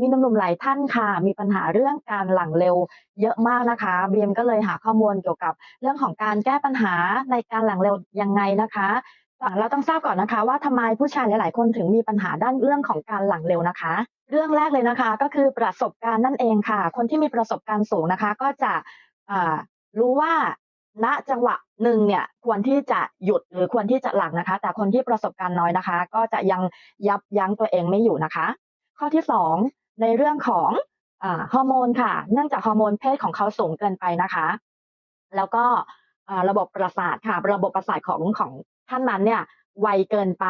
มีหนุ่มๆหลายท่านค่ะ มีปัญหาเรื่องการหลังเร็วเยอะมากนะคะเบียมก็เลยหาข้อมูลเกี่ยวกับเรื่องของการแก้ปัญหาในการหลังเร็วยังไงนะคะอ่เราต้องทราบก่อนนะคะ ว่าทำไมผู้ชายหลาย ๆ คนถึงมีปัญหาด้านเรื่องของการหลังเร็วนะคะ เรื่องแรกเลยนะคะ ก็คือประสบการณ์นั่นเองค่ะ คนที่มีประสบการณ์สูงนะคะ ก็จะรู้ว่าณจังหวะหนึ่งเนี่ยควรที่จะหยุดหรือควรที่จะหลังนะคะ แต่คนที่ประสบการณ์น้อยนะคะ ก็จะยังยับยั้งตัวเองไม่อยู่นะคะ ข้อที่สอง ในเรื่องของอฮอร์โมนค่ะ เนื่องจากฮอร์โมนเพศของเขาสูงเกินไปนะคะ แล้วก็ระบบประสาทค่ะ ระบบประสาทของของท่านนั้นเนี่ยไวเกินไป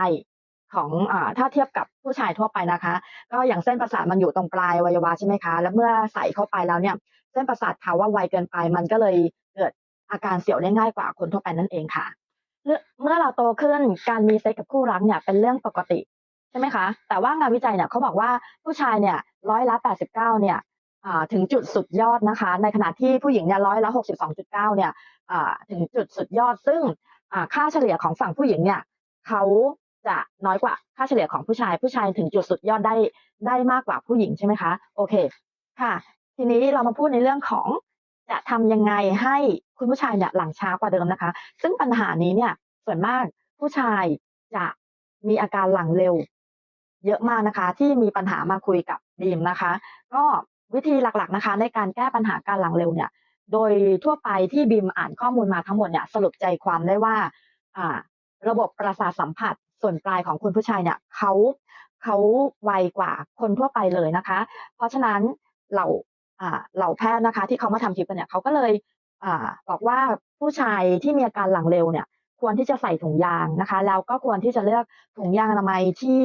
ของอถ้าเทียบกับผู้ชายทั่วไปนะคะ ก็อย่างเส้นประสาทมันอยู่ตรงปลายวัยวะใช่ไหมคะ แล้วเมื่อใส่เข้าไปแล้วเนี่ย เส้นประสาทเขาว่าไวเกินไป มันก็เลยเกิดอาการเสียวได้ง่ายกว่าคนทั่วไปนั่นเองค่ะ เมื่อเมื่อเราโตขึ้นการมีเซ็กกับคู่รักเนี่ยเป็นเรื่องปกติ ใช่ไหมคะ แต่ว่างานวิจัยเนี่ยเขาบอกว่าผู้ชายเนี่ยร้อยละ89เนี่ยถึงจุดสุดยอดนะคะ ในขณะที่ผู้หญิงเนี่ยร้อยละ62.9เนี่ยถึงจุดสุดยอด ซึ่งค่าเฉลี่ยของฝั่งผู้หญิงเนี่ยเขาจะน้อยกว่าค่าเฉลี่ยของผู้ชาย ผู้ชายถึงจุดสุดยอดได้ได้มากกว่าผู้หญิงใช่ไหมคะ โอเค ค่ะ ทีนี้เรามาพูดในเรื่องของจะทำยังไงให้คุณผู้ชายเนี่ยหลังช้ากว่าเดิมนะคะ ซึ่งปัญหานี้เนี่ยส่วนมากผู้ชายจะมีอาการหลังเร็ว เยอะมากนะคะ ที่มีปัญหามาคุยกับบีมนะคะ ก็วิธีหลักๆนะคะ ในการแก้ปัญหาการหลังเร็วเนี่ย โดยทั่วไปที่บีมอ่านข้อมูลมาทั้งหมดเนี่ยสรุปใจความได้ว่าอ่าระบบประสาทสัมผัสส่วนปลายของคุณผู้ชายเนี่ยเขาเขาไวกว่าคนทั่วไปเลยนะคะ เพราะฉะนั้นเหล่าอ่าเหล่าแพทย์นะคะ ที่เขามาทำคลิปกันเนี่ยเขาก็เลยอ่าบอกว่าผู้ชายที่มีอาการหลังเร็วเนี่ย ควรที่จะใส่ถุงยางนะคะ แล้วก็ควรที่จะเลือกถุงยางอนามัยที่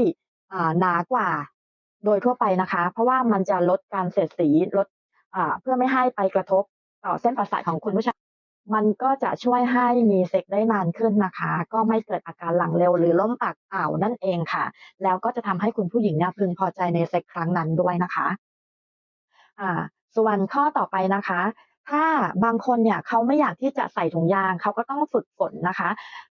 หนากว่าโดยทั่วไปนะคะ เพราะว่ามันจะลดการเสียดสีลดเพื่อไม่ให้ไปกระทบต่อเส้นประสาทของคุณผู้ชายมันก็จะช่วยให้มีเซ็กได้นานขึ้นนะคะ ก็ไม่เกิดอาการหลังเร็วหรือล้มปากอ่าวนั่นเองค่ะ แล้วก็จะทำให้คุณผู้หญิงเนี่ยพึงพอใจในเซ็กครั้งนั้นด้วยนะคะอ่าส่วนข้อต่อไปนะคะ ถ้าบางคนเนี่ยเขาไม่อยากที่จะใส่ถุงยางเขาก็ต้องฝึกฝนนะคะ